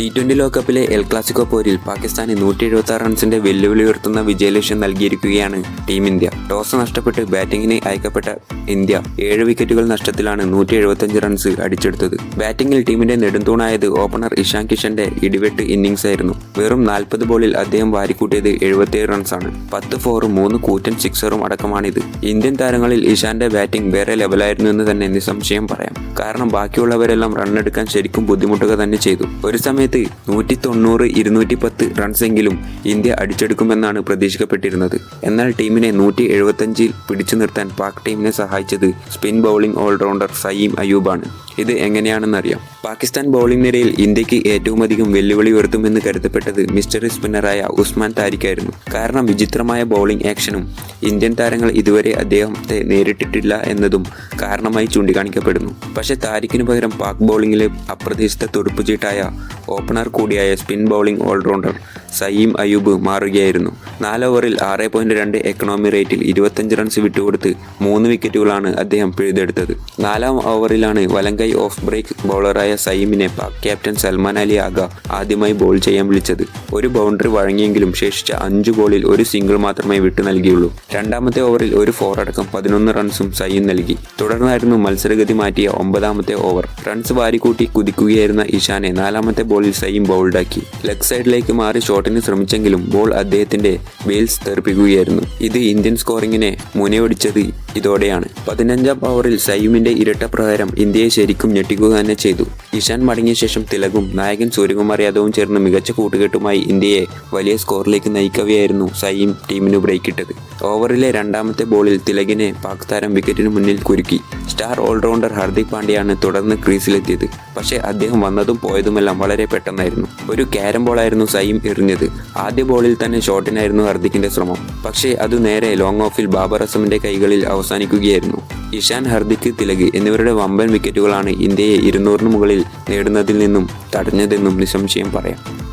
T twenty ലോകകപ്പിലെ El Clasico പോരിൽ പാകിസ്ഥാന് നൂറ്റി എഴുപത്തി ആറ് റൺസിന്റെ വെല്ലുവിളി ഉയർത്തുന്ന വിജയലക്ഷ്യം നൽകിയിരിക്കുകയാണ് ടീം ഇന്ത്യ. ടോസ് നഷ്ടപ്പെട്ട് ബാറ്റിംഗിന് അയക്കപ്പെട്ട ഇന്ത്യ ഏഴ് വിക്കറ്റുകൾ നഷ്ടത്തിലാണ് നൂറ്റി എഴുപത്തഞ്ച് റൺസ് അടിച്ചെടുത്തത്. ബാറ്റിംഗിൽ ടീമിന്റെ നെടുന്തൂണായത് ഓപ്പണർ ഇഷാൻ കിഷന്റെ ഇടിവെട്ട് ഇന്നിംഗ്സ് ആയിരുന്നു വെറും നാൽപ്പത് ബോളിൽ അദ്ദേഹം വാരിക്കൂട്ടിയത് എഴുപത്തിയേഴ് റൺസാണ്. പത്ത് ഫോറും മൂന്ന് കൂറ്റൻ സിക്സറും അടക്കമാണിത്. ഇന്ത്യൻ താരങ്ങളിൽ ഇഷാന്റെ ബാറ്റിംഗ് വേറെ ലെവലായിരുന്നു എന്ന് തന്നെ നിസ്സംശയം പറയാം. കാരണം ബാക്കിയുള്ളവരെല്ലാം റണ്ണെടുക്കാൻ ശരിക്കും ബുദ്ധിമുട്ടുക തന്നെ ചെയ്തു. ഒരു സമയത്ത് നൂറ്റി തൊണ്ണൂറ് ഇരുന്നൂറ്റി പത്ത് റൺസെങ്കിലും ഇന്ത്യ അടിച്ചെടുക്കുമെന്നാണ് പ്രതീക്ഷിക്കപ്പെട്ടിരുന്നത്. എന്നാൽ ടീമിനെ നൂറ്റി എഴുപത്തഞ്ചിൽ പിടിച്ചു നിർത്താൻ പാക് ടീമിനെ സഹായിച്ചത് സ്പിൻ ബൗളിംഗ് ഓൾറൗണ്ടർ സയീം അയൂബാണ് ഇത് എങ്ങനെയാണെന്നറിയാം. പാകിസ്ഥാൻ ബൗളിംഗ് നിരയിൽ ഇന്ത്യയ്ക്ക് ഏറ്റവും അധികം വെല്ലുവിളി ഉയർത്തുമെന്ന് കരുതപ്പെട്ടത് മിസ്റ്ററി സ്പിന്നറായ ഉസ്മാൻ താരിഖായിരുന്നു കാരണം വിചിത്രമായ ബൗളിംഗ് ആക്ഷനും ഇന്ത്യൻ താരങ്ങൾ ഇതുവരെ അദ്ദേഹത്തെ നേരിട്ടിട്ടില്ല എന്നതും കാരണമായി ചൂണ്ടിക്കാണിക്കപ്പെടുന്നു. പക്ഷേ താരിഖിന് പകരം പാക് ബൗളിംഗിലെ അപ്രതീക്ഷിത തുടുപ്പുചീട്ടായ ഓപ്പണർ കൂടിയായ spin bowling allrounder Saim Ayub മാറുകയായിരുന്നു. നാല് ഓവറിൽ ആറ് പോയിന്റ് രണ്ട് എക്കണോമി റേറ്റിൽ ഇരുപത്തഞ്ച് റൺസ് വിട്ടുകൊടുത്ത് മൂന്ന് വിക്കറ്റുകളാണ് അദ്ദേഹം പിഴുതെടുത്തത്. നാലാം ഓവറിലാണ് വലങ്കൈ ഓഫ് ബ്രേക്ക് ബൗളറായ സയീമിനെ പാക് ക്യാപ്റ്റൻ സൽമാൻ അലി ആഗ ആദ്യമായി ബോൾ ചെയ്യാൻ വിളിച്ചത്. ഒരു ബൗണ്ടറി വഴങ്ങിയെങ്കിലും ശേഷിച്ച അഞ്ച് ബോളിൽ ഒരു സിംഗിൾ മാത്രമേ വിട്ടു നൽകിയുള്ളൂ. രണ്ടാമത്തെ ഓവറിൽ ഒരു ഫോർ അടക്കം പതിനൊന്ന് റൺസും സയീം നൽകി. തുടർന്നായിരുന്നു മത്സരഗതി മാറ്റിയ ഒമ്പതാമത്തെ ഓവർ. റൺസ് വാരിക്കൂട്ടി കുതിക്കുകയായിരുന്ന ഇഷാനെ നാലാമത്തെ ബോളിൽ സയീം ബൗൾഡാക്കി ലെഗ് സൈഡിലേക്ക് മാറി ഷോട്ടിന് ശ്രമിച്ചെങ്കിലും ബോൾ അദ്ദേഹത്തിന്റെ വെയിൽസ് തെറിപ്പിക്കുകയായിരുന്നു. ഇത് ഇന്ത്യൻ സ്കോറിങ്ങിനെ മുനയൊടിച്ചത് ഇതോടെയാണ്. പതിനഞ്ചാം ഓവറിൽ സയ്യുമിന്റെ ഇരട്ട പ്രകാരം ഇന്ത്യയെ ശരിക്കും ഞെട്ടിക്കുക തന്നെ ചെയ്തു. ഇഷാൻ മടങ്ങിയ ശേഷം തിലകും നായകൻ സൂര്യകുമാർ യാദവും ചേർന്ന് മികച്ച കൂട്ടുകെട്ടുമായി ഇന്ത്യയെ വലിയ സ്കോറിലേക്ക് നയിക്കവെയായിരുന്നു സയ്യിം ടീമിന് ബ്രേക്കിട്ടത് ഓവറിലെ രണ്ടാമത്തെ ബോളിൽ തിലകിനെ പാക് താരം വിക്കറ്റിന് മുന്നിൽ കുരുക്കി. സ്റ്റാർ ഓൾറൗണ്ടർ ഹർദിക് പാണ്ഡ്യയാണ് തുടർന്ന് ക്രീസിലെത്തിയത് പക്ഷേ അദ്ദേഹം വന്നതും പോയതുമെല്ലാം വളരെ പെട്ടെന്നായിരുന്നു. ഒരു ക്യാരം ബോളായിരുന്നു സൈം എറിഞ്ഞത്. ആദ്യ ബോളിൽ തന്നെ ഷോട്ടിനായിരുന്നു ഹർദിക്കിന്റെ ശ്രമം. പക്ഷേ അത് നേരെ ലോങ് ഓഫിൽ ബാബർ അസമിന്റെ കൈകളിൽ അവസാനിക്കുകയായിരുന്നു. ഇഷാൻ ഹർദിക് തിലക് എന്നിവരുടെ വമ്പൻ വിക്കറ്റുകളാണ് ഇന്ത്യയെ ഇരുന്നൂറിന് മുകളിൽ നേടുന്നതിൽ നിന്നും തടഞ്ഞതെന്നും നിസ്സംശയം പറയാം.